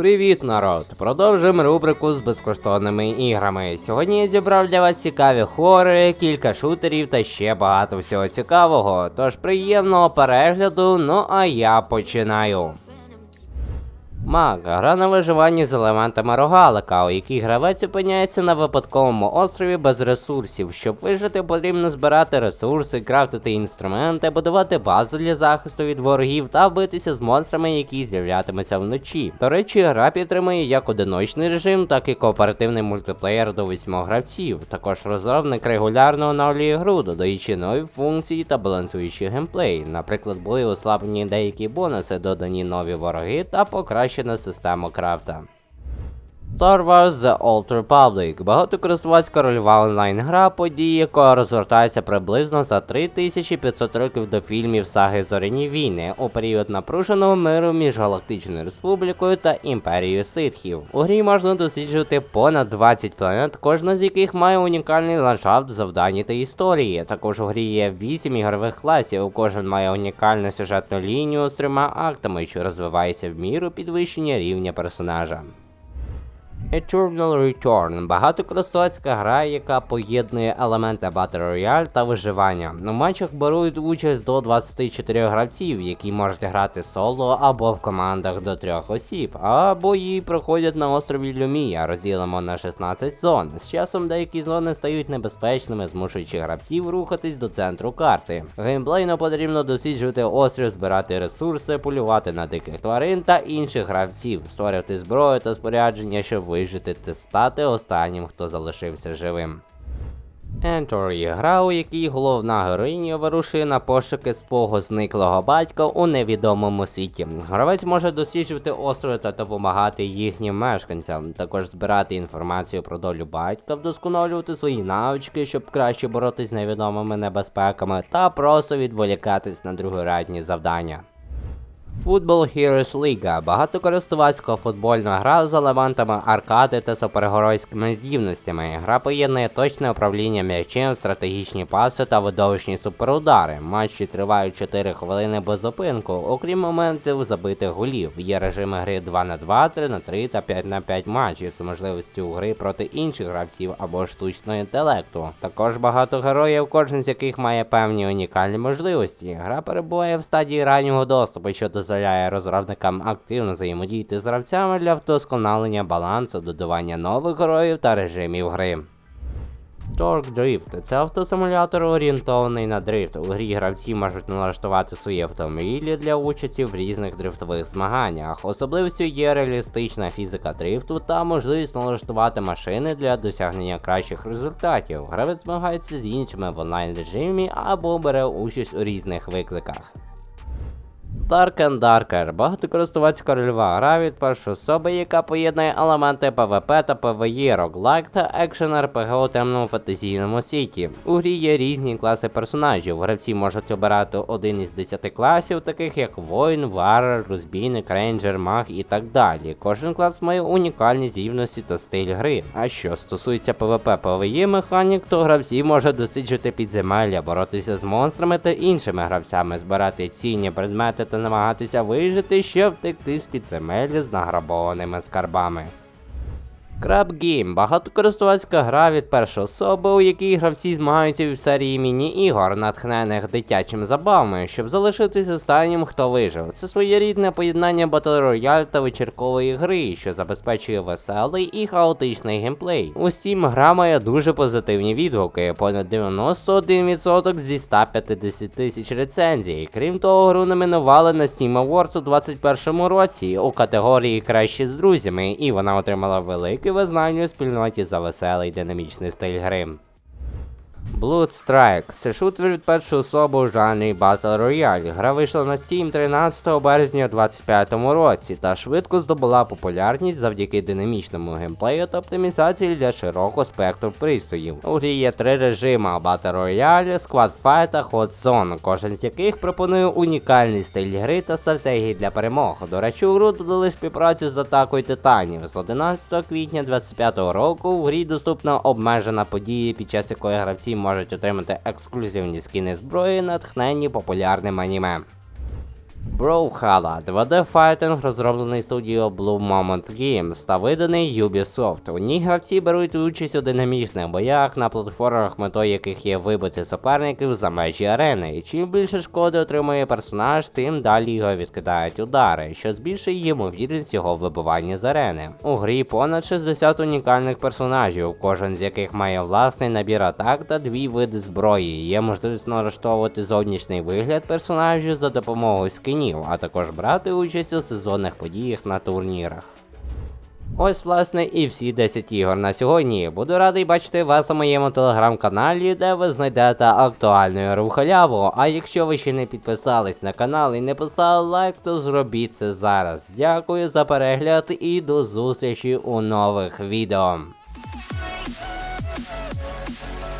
Привіт, народ! Продовжуємо рубрику з безкоштовними іграми. Сьогодні я зібрав для вас цікаві хори, кілька шутерів та ще багато всього цікавого. Тож приємного перегляду, ну а я починаю. Маг гра на виживанні з елементами рогалика, у якій гравець опиняється на випадковому острові без ресурсів. Щоб вижити, потрібно збирати ресурси, крафтити інструменти, будувати базу для захисту від ворогів та битися з монстрами, які з'являтимуться вночі. До речі, гра підтримує як одиночний режим, так і кооперативний мультиплеєр до 8 гравців. Також розробник регулярно оновлює гру, додаючи нові функції та балансуючи геймплей. Наприклад, були ослаблені деякі бонуси, додані нові вороги та покращена система крафта. Star Wars The Old Republic багатокористувацька рольова онлайн-гра, події якої розгортається приблизно за 3500 років до фільмів саги Зоряні війни у період напруженого миру між Галактичною Республікою та Імперією Ситхів. У грі можна досліджувати понад 20 планет, кожна з яких має унікальний ландшафт, завдання та історії. Також у грі є 8 ігрових класів, кожен має унікальну сюжетну лінію з трьома актами, що розвивається в міру підвищення рівня персонажа. Eternal Return багатокористувацька гра, яка поєднує елементи Battle Royale та виживання. У матчах беруть участь до 24 гравців, які можуть грати соло або в командах до 3 осіб, а бої проходять на острові Люмія, розділимо на 16 зон. З часом деякі зони стають небезпечними, змушуючи гравців рухатись до центру карти. Геймплейно потрібно досліджувати острів, збирати ресурси, полювати на диких тварин та інших гравців, створювати зброю та спорядження, щоб вижити та стати останнім, хто залишився живим. Entry – гра, у якій головна героїня вирушує на пошуки свого зниклого батька у невідомому світі. Гравець може досліджувати острови та допомагати їхнім мешканцям, також збирати інформацію про долю батька, вдосконалювати свої навички, щоб краще боротись з невідомими небезпеками, та просто відволікатись на другорядні завдання. Football Heroes League – багатокористувацька футбольна гра з елементами аркади та супергеройськими здібностями. Гра поєднує точне управління м'ячем, стратегічні паси та видовищні суперудари. Матчі тривають 4 хвилини без зупинку, окрім моментів забитих голів. Є режими гри 2 на 2, 3 на 3 та 5 на 5 матчів з можливістю гри проти інших гравців або штучного інтелекту. Також багато героїв, кожен з яких має певні унікальні можливості. Гра перебуває в стадії раннього доступу, що дозволяє розробникам активно взаємодіяти з гравцями для вдосконалення балансу, додавання нових героїв та режимів гри. Torque Drift – це автосимулятор орієнтований на дрифт. У грі гравці можуть налаштувати свої автомобілі для участі в різних дрифтових змаганнях. Особливістю є реалістична фізика дрифту та можливість налаштувати машини для досягнення кращих результатів. Гравець змагається з іншими в онлайн режимі або бере участь у різних викликах. Dark and Darker – багатокористувацька рольова гра від першої особи, яка поєднує елементи PvP та PvE, роглайк та екшен RPG у темному фантазійному світі. У грі є різні класи персонажів. Гравці можуть обирати один із 10 класів, таких як воїн, варер, розбійник, рейнджер, маг і так далі. Кожен клас має унікальні здібності та стиль гри. А що стосується PvP PvE механік, то гравці можуть досліджувати підземелля, боротися з монстрами та іншими гравцями, збирати цінні предмети та намагатися вижити, щоб втекти з підземелля з награбованими скарбами. Crab Game – багатокористувацька гра від першої особи, у якій гравці змагаються в серії міні-ігор, натхнених дитячими забавами, щоб залишитися останнім, хто вижив. Це своєрідне поєднання Battle Royale та вечіркової гри, що забезпечує веселий і хаотичний геймплей. У Steam гра має дуже позитивні відгуки, понад 91% зі 150 тисяч рецензій. Крім того, гру номінували на Steam Awards у 2021 році у категорії Краще з друзями, і вона отримала велике визнання у спільноті за веселий динамічний стиль гри. Blood Strike – це шутер від першої особи у жанрі Battle Royale. Гра вийшла на Steam 13 березня у 2025 році та швидко здобула популярність завдяки динамічному геймплею та оптимізації для широкого спектру пристроїв. У грі є три режими Battle Royale, Squad Fight та Hot Zone, кожен з яких пропонує унікальний стиль гри та стратегії для перемог. До речі, у гру додали співпрацю з атакою титанів. З 11 квітня 2025 року в грі доступна обмежена подія, під час якої гравці можуть отримати ексклюзивні скини зброї, натхнені популярним аніме. Brawlhalla 2D файтинг розроблений студією Blue Moment Games та виданий Ubisoft. У ній гравці беруть участь у динамічних боях на платформах, метою яких є вибити суперників за межі арени. І чим більше шкоди отримує персонаж, тим далі його відкидають удари, що збільшує ймовірність його вибивання з арени. У грі понад 60 унікальних персонажів, кожен з яких має власний набір атак та дві види зброї. Є можливість налаштовувати зовнішній вигляд персонажів за допомогою скинів, а також брати участь у сезонних подіях на турнірах. Ось, власне, і всі 10 ігор на сьогодні. Буду радий бачити вас у моєму телеграм-каналі, де ви знайдете актуальну ігру в халяву. А якщо ви ще не підписались на канал і не поставили лайк, то зробіть це зараз. Дякую за перегляд і до зустрічі у нових відео. you